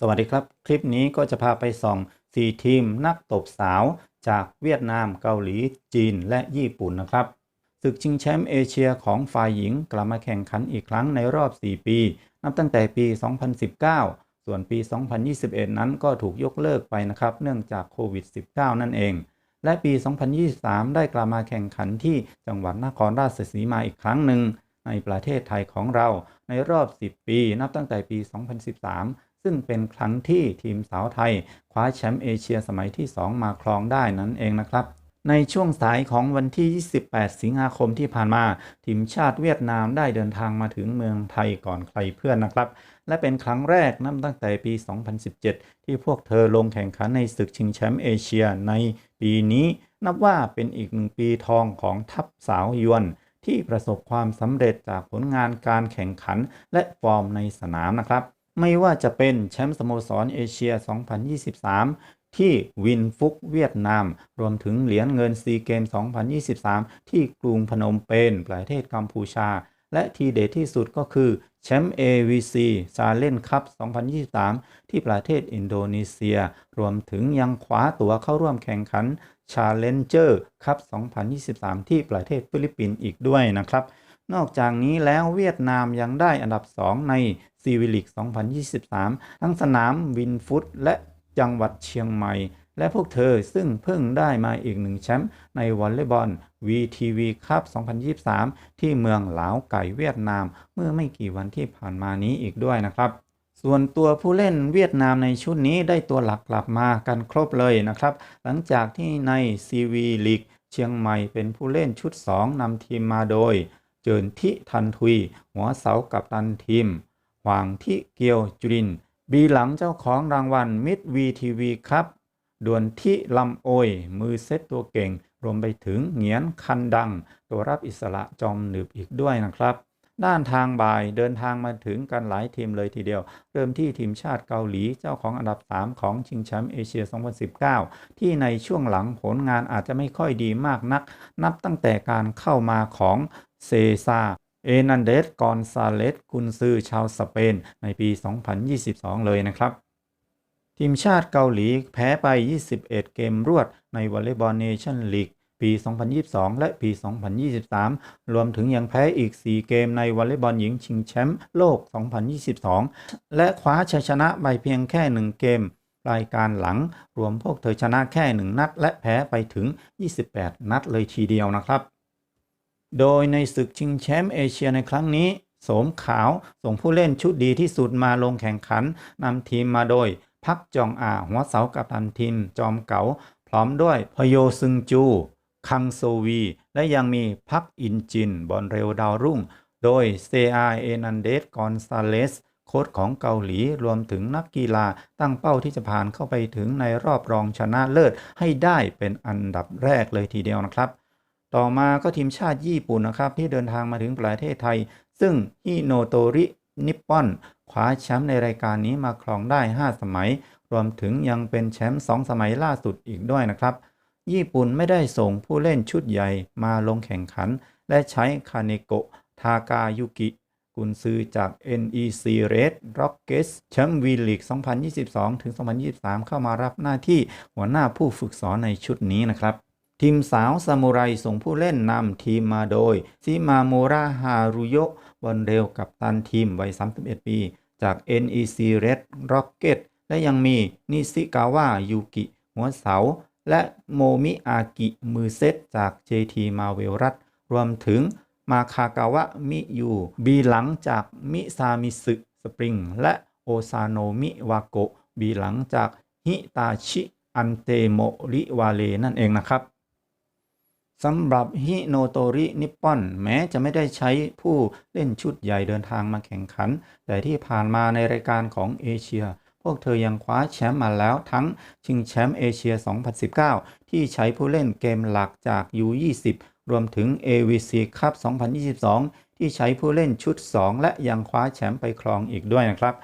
สวัสดีครับ คลิปนี้ก็จะพาไปส่อง 4 ทีมนักตบสาวจากเวียดนามเกาหลี จีนและญี่ปุ่นนะครับศึกชิงแชมป์เอเชียของฝ่ายหญิงกลับมาแข่งขันอีกครั้งในรอบ 4 ปี นับตั้งแต่ปี 2019 ส่วนปี 2021 นั้นก็ถูกยกเลิกไปนะครับ เนื่องจากโควิด -19 นั่นเอง และปี 2023 ได้กลับมาแข่งขันที่จังหวัดนครราชสีมาอีกครั้งหนึ่ง ในประเทศไทยของเราในรอบ 10 ปี นับตั้งแต่ปี 2013 ซึ่งเป็นครั้งที่ทีมสาวไทย คว้าแชมป์เอเชียสมัยที่ 2 มาครองได้นั่นเองนะครับในช่วงสายของวันที่ 28 สิงหาคมที่ผ่านมา ทีมชาติเวียดนามได้เดินทางมาถึงเมืองไทยก่อนใครเพื่อนนะครับ และเป็นครั้งแรกนับตั้งแต่ปี 2017 ที่พวกเธอลงแข่งขันในศึกชิงแชมป์เอเชียในปีนี้ นับว่าเป็นอีกหนึ่งปีทองของทัพสาวยวน ที่ประสบความสำเร็จจากผลงานการแข่งขันและฟอร์มในสนามนะครับ ไม่ว่าจะเป็นแชมป์สโมสรเอเชีย 2023 ที่วินฟุกเวียดนาม รวมถึงเหรียญเงินซีเกม 2023 ที่กรุงพนมเปญประเทศกัมพูชา และทีเด็ดที่สุดก็คือแชมป์ AVC ซาเลนคัพ 2023 ที่ประเทศอินโดนีเซีย รวมถึงยังคว้าตั๋วเข้าร่วมแข่งขัน Challenger คัพ2023 ที่ประเทศฟิลิปปินส์อีกด้วยนะครับ นอกจากนี้แล้วเวียดนามยังได้อันดับ 2 ในซีวิลิก 2023 ทั้งสนามวินฟุตและจังหวัดเชียงใหม่ และพวกเธอซึ่งเพิ่งได้มาอีกหนึ่งแชมป์ในวอลเลย์บอล VTV คัพ2023 ที่เมืองหลาวไก่เวียดนาม เมื่อไม่กี่วันที่ผ่านมานี้อีกด้วยนะครับ ส่วนตัวผู้เล่นเวียดนามในชุดนี้ได้ตัวหลักกลับมากันครบเลยนะครับ หลังจากที่ใน CV League เชียงใหม่เป็นผู้เล่นชุด 2นำทีมมาโดย เจินทิทันทุย หัวเสากับตันทีมหวางทิเกียวจุริน บีหลังเจ้าของรางวัลมิดวีทีวีครับด่วนที่ลำโอย มือเซตตัวเก่ง รวมไปถึงเหงียนคันดัง ตัวรับอิสระจอมหนึบอีกด้วยนะครับ ด้านทางบ่ายเดินทางมาถึงกันหลายทีมเลยทีเดียว เริ่มที่ทีมชาติเกาหลีเจ้าของอันดับ 3 ของชิงแชมป์เอเชีย 2019 ที่ในช่วงหลังผลงานอาจจะไม่ค่อยดีมากนัก นับตั้งแต่การเข้ามาของเซซาเอนันเดสกอนซาเลสกุนซือชาวสเปน ในปี 2022 เลยนะครับ ทีมชาติเกาหลีแพ้ไป 21 เกมรวดในวอลเลย์บอลเนชั่นลีก ปี 2022 และปี 2023 รวมถึงยังแพ้อีก 4 เกมในวอลเลย์บอลหญิงชิงแชมป์โลก 2022 และคว้าชัยชนะไปเพียงแค่ 1 เกม รายการหลังรวมพวกเธอชนะแค่ 1 นัด และแพ้ไปถึง 28 นัดเลยทีเดียวนะครับ โดยในศึกชิงแชมป์เอเชียในครั้งนี้โสมขาวส่งผู้เล่นชุดดีที่สุดมาลงแข่งขันนำทีมมาโดย พักจองอาหัวเสากับตันทีม จอมเก๋าพร้อมด้วยพโยซึงจู คังโซวี และยังมีพักอินจิน บอลเร็วดาวรุ่ง โดยเซอาเอนันเดสกอนซาเลสโค้ชของเกาหลีรวมถึงนักกีฬาตั้งเป้าที่จะผ่านเข้าไปถึงในรอบรองชนะเลิศให้ได้เป็นอันดับแรกเลยทีเดียวนะครับ ต่อมาก็ทีมชาติญี่ปุ่นนะครับ ที่เดินทางมาถึงประเทศไทย ซึ่งฮิโนโตรินิปปอนคว้าแชมป์ในรายการนี้มาครองได้ 5 สมัย รวมถึงยังเป็นแชมป์2สมัยล่าสุดอีกด้วยนะครับ ญี่ปุ่นไม่ได้ส่งผู้เล่นชุดใหญ่มาลงแข่งขัน และใช้คาเนโกะทากายุกิ กุนซือจาก NEC Red Rockets แชมป์วีลีก 2022ถึง2023 เข้ามารับหน้าที่หัวหน้าผู้ฝึกสอนในชุดนี้นะครับทีมสาวซามูไรส่งผู้เล่นนำทีมมาโดย ซิมาโมราฮารุโยะบอลเร็วกับตันทีมวัย 31 ปี จาก NEC Red Rocket และยังมีนิซิกาวะยูกิ หัวเสา และโมมิอากิมือเซตจาก JT มาเวลรัตรวมถึงมาคากาวะมิยูบีหลังจากมิซามิสึสปริง และโอซาโนมิวาโกะบีหลังจากฮิตาชิอันเตโมริวาเลนั่นเองนะครับสำหรับฮิโนโตรินิปปอนแม้จะไม่ได้ใช้ผู้เล่นชุดใหญ่เดินทางมาแข่งขัน แต่ที่ผ่านมาในรายการของเอเชีย วกเธอยังคว้าแชมป์มาแล้วทั้งชิงแชมป์เอเชีย 2019 ที่ใช้ผู้เล่นเกมหลักจาก U20 รวมถึง AVC คัพ2022 ที่ใช้ผู้เล่นชุด 2 และยังคว้าแชมป์ไปครองอีกด้วยนะครับ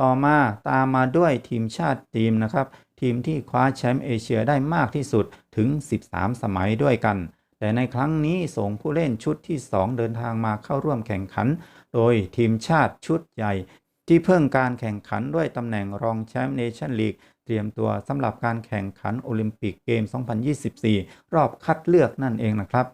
ต่อมาตามมาด้วยทีมชาติทีมนะครับ ทีมที่คว้าแชมป์เอเชียได้มากที่สุดถึง 13 สมัยด้วยกัน แต่ในครั้งนี้ส่งผู้เล่นชุดที่ 2 เดินทางมาเข้าร่วมแข่งขัน โดยทีมชาติชุดใหญ่ ที่เพิ่งการแข่งขันด้วยตำแหน่งรองแชมป์เนชั่นลีกเตรียมตัวสำหรับการแข่งขันโอลิมปิกเกม 2024 รอบคัดเลือกนั่นเองนะครับ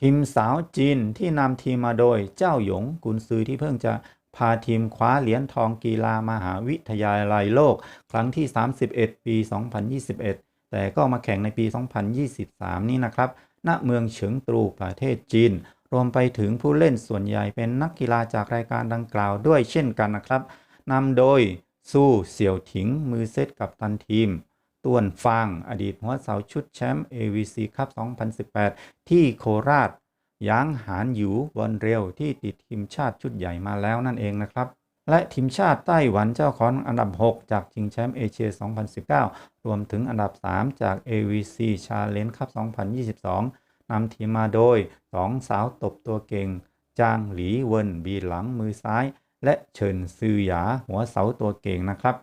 ทีมสาวจีนที่นำทีมมาโดยเจ้าหยงกุนซือที่เพิ่งจะพาทีมคว้าเหรียญทองกีฬามหาวิทยาลัยโลก ครั้งที่ 31 ปี 2021 แต่ก็มาแข่งในปี 2023 นี้นะครับ ณ เมืองเฉิงตรูประเทศจีน รวมไปถึงผู้เล่นส่วนใหญ่เป็นนักกีฬาจากรายการดังกล่าวด้วยเช่นกันนะครับนำโดยสู้เสี่ยวถิง มือเซตกับตันทีม ต้วนฟาง อดีตหัวเสาชุดแชมป์ AVC คัพ2018 ที่โคราชยางหานหยูวอนเร็วที่ติดทีมชาติชุดใหญ่มาแล้วนั่นเองนะครับและทีมชาติไต้หวันเจ้าของอันดับ 6 จากชิงแชมป์เอเชีย 2019 รวมถึงอันดับ 3 จาก AVC Challenge Cup 2022 นำทีมมาโดยสองสาวตบตัวเก่ง จางหลีเวินบีหลังมือซ้าย และเฉินซือหยาหัวเสาตัวเก่งนะครับ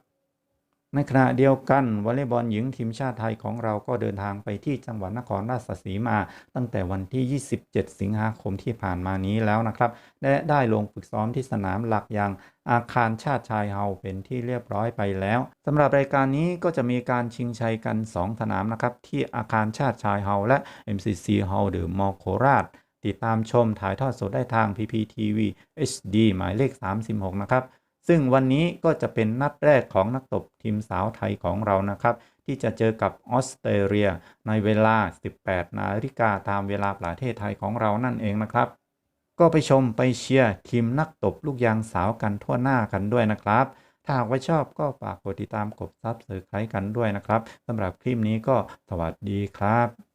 ในขณะเดียวกันวอลเลย์บอลหญิงทีมชาติไทยของเราก็เดินทางไปที่จังหวัดนครราชสีมา ตั้งแต่วันที่ 27 สิงหาคมที่ผ่านมานี้แล้วนะครับ และได้ลงฝึกซ้อมที่สนามหลักอย่างอาคารชาติชายเฮาเป็นที่เรียบร้อยไปแล้วสำหรับรายการนี้ก็จะมีการชิงชัยกัน 2 สนามนะครับ ที่อาคารชาติชายเฮาและ MCC เฮาเดอมอโคราชติดตามชมถ่ายทอดสดได้ทาง PPTV HD หมายเลข 36 นะครับ ซึ่งวันนี้ก็จะเป็นนัดแรกของนักตบทีมสาวไทยของเรานะครับ ที่จะเจอกับออสเตรเลียในเวลา 18 นาฬิกาตามเวลาประเทศไทยของเรานั่นเองนะครับ ก็ไปชมไปเชียร์ทีมนักตบลูกยางสาวกันทั่วหน้ากันด้วยนะครับ ถ้าหากว่าชอบก็ฝากกดติดตามกดซับสไครต์กันด้วยนะครับสำหรับคลิปนี้ก็สวัสดีครับ